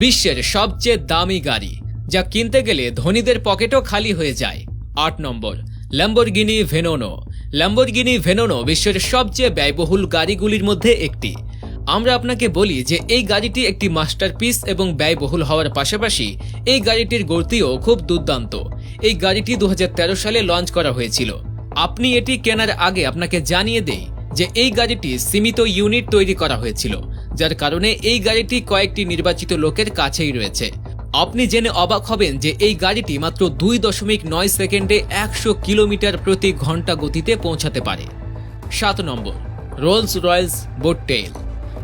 বিশ্বের সবচেয়ে দামি গাড়ি, যা কিনতে গেলে ধনীদের পকেটও খালি হয়ে যায়। আট নম্বর ল্যাম্বরগিনি ভেনোনো ল্যাম্বরগিনি ভেনোনো বিশ্বের সবচেয়ে ব্যয়বহুল গাড়িগুলির মধ্যে একটি। আমরা আপনাকে বলি যে এই গাড়িটি একটি মাস্টারপিস এবং ব্যয়বহুল হওয়ার পাশাপাশি এই গাড়িটির গতিও খুব দুর্দান্ত। এই গাড়িটি দু হাজার তেরো সালে লঞ্চ করা হয়েছিল। আপনি এটি কেনার আগে আপনাকে জানিয়ে দেই যে এই গাড়িটি সীমিত ইউনিট তৈরি করা হয়েছিল। যার কারণে এই গাড়িটি কয়েকটি নির্বাচিত লোকের কাছেই রয়েছে। আপনি জেনে অবাক হবেন যে এই গাড়িটি মাত্র দুই দশমিক নয় সেকেন্ডে একশো কিলোমিটার প্রতি ঘণ্টা গতিতে পৌঁছাতে পারে। সাত নম্বর Rolls Royce Boattail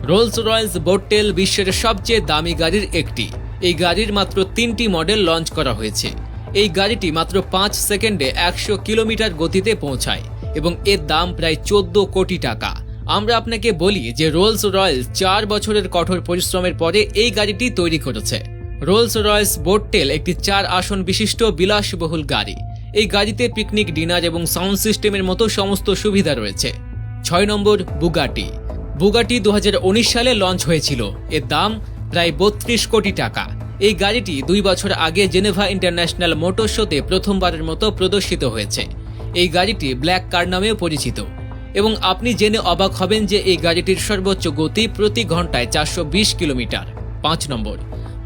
Rolls Royce Boattail বিশ্বের সবচেয়ে দামি গাড়ির একটি। এই গাড়ির মাত্র তিনটি মডেল লঞ্চ করা হয়েছে। এই গাড়িটি মাত্র পাঁচ সেকেন্ডে একশো কিলোমিটার গতিতে পৌঁছায় এবং এর দাম প্রায় চোদ্দ কোটি টাকা। আমরা আপনাকে বলি যে রোলস রয়েলস চার বছরের কঠোর পরিশ্রমের পরে এই গাড়িটি তৈরি করেছে। রোলস রয়েলস বোটটেল একটি চার আসন বিশিষ্ট, বিলাসবহুল গাড়ি। এই গাড়িতে পিকনিক, ডিনার এবং সাউন্ড সিস্টেমের মতো সমস্ত সুবিধা রয়েছে। ছয় নম্বর, বুগাটি। বুগাটি দু হাজার উনিশ সালে লঞ্চ হয়েছিল। এর দাম প্রায় বত্রিশ কোটি টাকা। এই গাড়িটি দুই বছর আগে জেনেভা ইন্টারন্যাশনাল মোটর শোতে প্রথমবারের মতো প্রদর্শিত হয়েছে। এই গাড়িটি ব্ল্যাক কার নামেও পরিচিত। এবং আপনি জেনে অবাক হবেন যে এই গাড়িটির সর্বোচ্চ গতি প্রতি ঘন্টায় চারশো বিশ কিলোমিটার। পাঁচ নম্বর,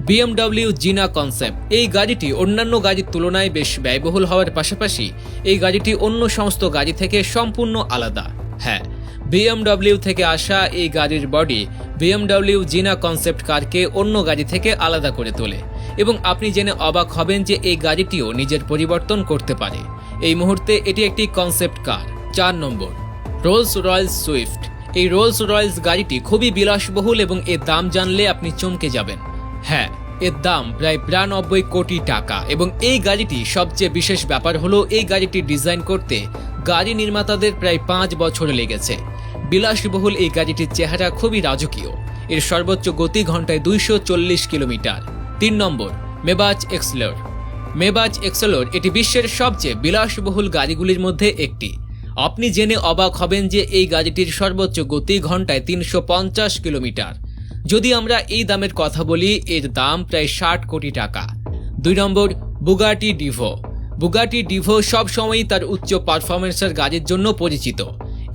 বিএমডব্লিউ জিনা কনসেপ্ট। এই গাড়িটি অন্যান্য গাড়ির তুলনায় বেশ ব্যয়বহুল হওয়ার পাশাপাশি এই গাড়িটি অন্য সমস্ত গাড়ি থেকে সম্পূর্ণ আলাদা। হ্যাঁ বিএমডব্লিউ থেকে আসা এই গাড়ির বডি বিএমডব্লিউ জিনা কনসেপ্ট কারকে অন্য গাড়ি থেকে আলাদা করে তোলে এবং আপনি জেনে অবাক হবেন যে এই গাড়িটিও নিজের পরিবর্তন করতে পারে। এই মুহূর্তে এটি একটি কনসেপ্ট কার। চার নম্বর রোলস রয়েলস সুইফট এই রোলস রয়েলস গাড়িটি খুবই বিলাসবহুল এবং এর দাম জানলে আপনি চমকে যাবেন। হ্যাঁ এর দাম প্রায় বিরানব্বই কোটি টাকা এবং এই গাড়িটি সবচেয়ে বিশেষ ব্যাপার হলো এই গাড়িটি ডিজাইন করতে গাড়ি নির্মাতাদের প্রায় পাঁচ বছর লেগেছে। বিলাসবহুল এই গাড়িটির চেহারা খুবই রাজকীয়। এর সর্বোচ্চ গতি ঘন্টায় দুইশো চল্লিশ কিলোমিটার। তিন নম্বর মেবাজ এক্সলোর মেবাজ এক্সলোর এটি বিশ্বের সবচেয়ে বিলাসবহুল গাড়িগুলির মধ্যে একটি। আপনি জেনে অবাক হবেন যে এই গাড়িটির সর্বোচ্চ গতি ঘন্টায় তিনশো পঞ্চাশ কিলোমিটার। যদি আমরা এই দামের কথা বলি, এর দাম প্রায় ষাট কোটি টাকা। দুই নম্বর, বুগাটি ডিভো। বুগাটি ডিভো সবসময়ই তার উচ্চ পারফরমেন্সের গাড়ির জন্য পরিচিত।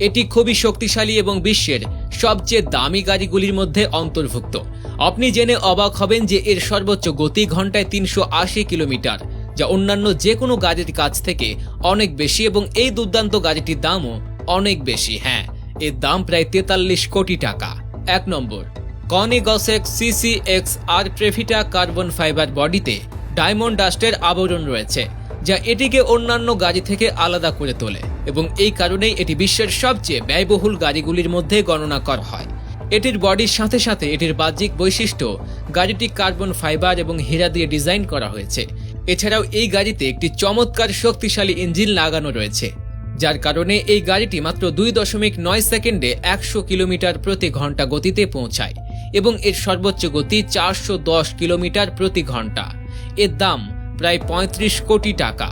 এটি খুবই শক্তিশালী এবং বিশ্বের সবচেয়ে দামি গাড়িগুলির মধ্যে অন্তর্ভুক্ত। আপনি জেনে অবাক হবেন যে এর সর্বোচ্চ গতি ঘন্টায় তিনশো আশি কিলোমিটার। যা অন্যান্য যে কোনো গাড়ির কাছ থেকে অনেক বেশি এবং এই দুর্দান্ত গাড়িটির দামও অনেক বেশি। হ্যাঁ এর দাম প্রায় তেতাল্লিশ কোটি টাকা। এক নম্বর, Koenigsegg CC X R Trevita carbon fibre বডিতে ডায়মন্ড ডাস্টের আবরণ রয়েছে, যা এটিকে অন্যান্য গাড়ি থেকে আলাদা করে তোলে এবং এই কারণেই এটি বিশ্বের সবচেয়ে ব্যয়বহুল গাড়িগুলির মধ্যে গণনা করা হয়। এটির বডির সাথে সাথে এটির বাহ্যিক বৈশিষ্ট্য গাড়িটি কার্বন ফাইবার এবং হীরা দিয়ে ডিজাইন করা হয়েছে এছাড়াও এই গাড়িতে একটি চমৎকার শক্তিশালী ইঞ্জিন লাগানো রয়েছে, যার কারণে এই গাড়িটি মাত্র দুই দশমিক নয় সেকেন্ডে একশো কিলোমিটার প্রতি ঘণ্টা গতিতে পৌঁছায় এবং এর সর্বোচ্চ গতি চারশো দশ কিলোমিটার প্রতি ঘণ্টা। এর দাম প্রায় পঁয়ত্রিশ কোটি টাকা।